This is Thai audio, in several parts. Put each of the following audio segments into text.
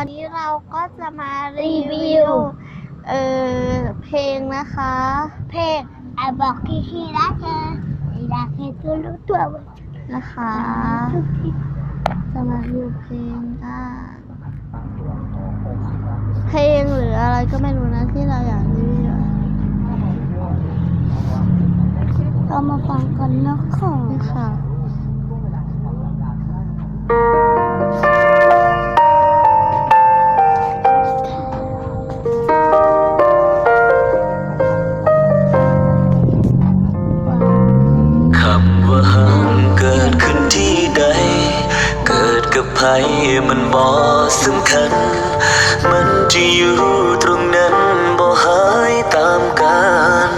วันนี้เราก็จะมารีวิว เออเพลงนะคะ เพลงไอ้บอกที่ที่รักเธอไม่รักให้ตัวรู้ตัวว่านะคะทุกทีจะมารีวิวเพลงกันเพลงหรืออะไรก็ไม่รู้นะที่เราอยากรีวิวเรามาฟังกันนะคะนี่ค่ะ มันบ่สำคัญ มันจะอยู่ตรงนั้นบ่หายตามกาล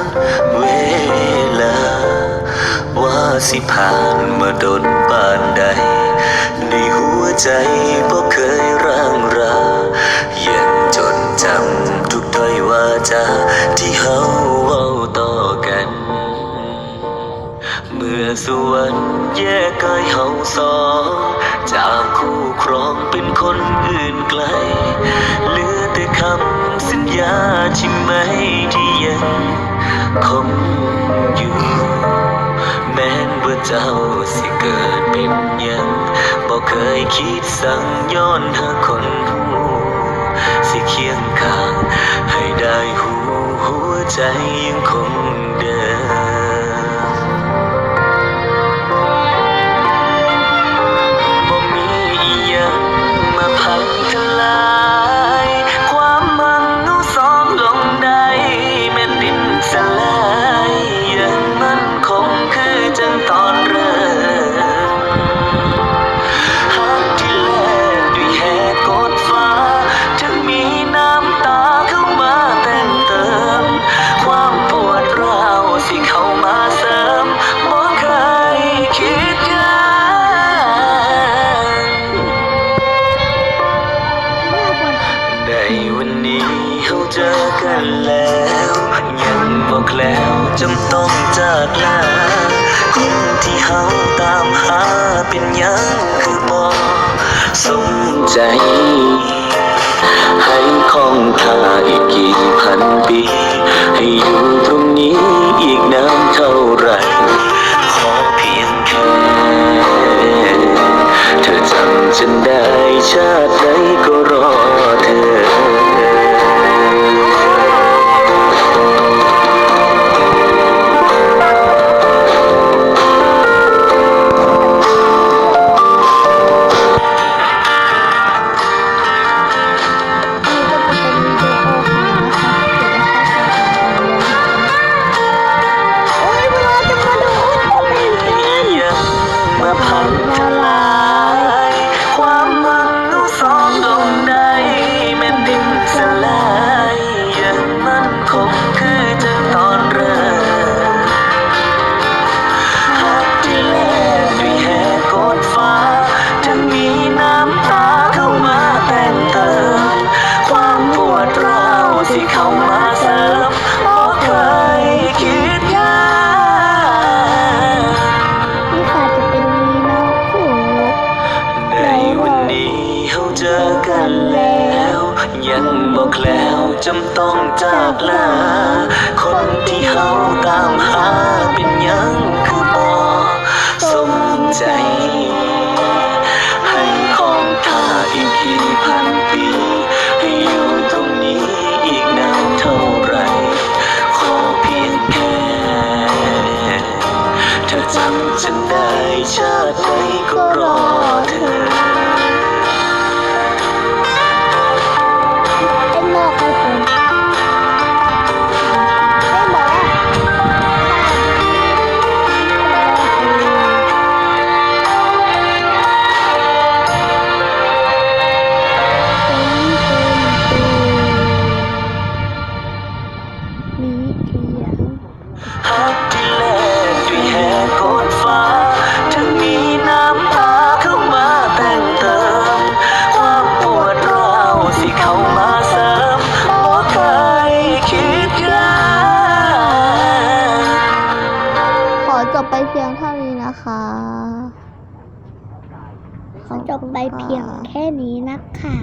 เวลา ว่าสิผ่านมาโดนปานใด ในหัวใจบ่เคยร่างรายังจดจำทุกถ้อยวาจาที่เฮาเว้าต่อกัน เมื่อสวรรค์แยกกายเฮาสอง คนอื่นไกล เหลือแต่คำสัญญาใช่ไหมที่ยังคงอยู่ แม้ว่าเจ้าสิเกิดเป็นหยังบอกเคยคิดสั่งย้อนหาคนหูสิเคียงข้าง ให้ได้หูหัวใจยังคง แล้วจำต้องจากลาคนที่เขาตามหาเป็นยังคือบอสมใจ ให้คงคาอีกกี่พันปี ให้อยู่ตรงนี้อีกนานเท่าไหรขอเพียงแค่เธอจำฉันได้ชาติ ยังบอกแล้วจำต้องจากลา คนที่เขาตามหาเป็นยังคือบ่สมใจ ไปเพียงเท่านี้นะคะจบไปเพียงแค่นี้นะคะ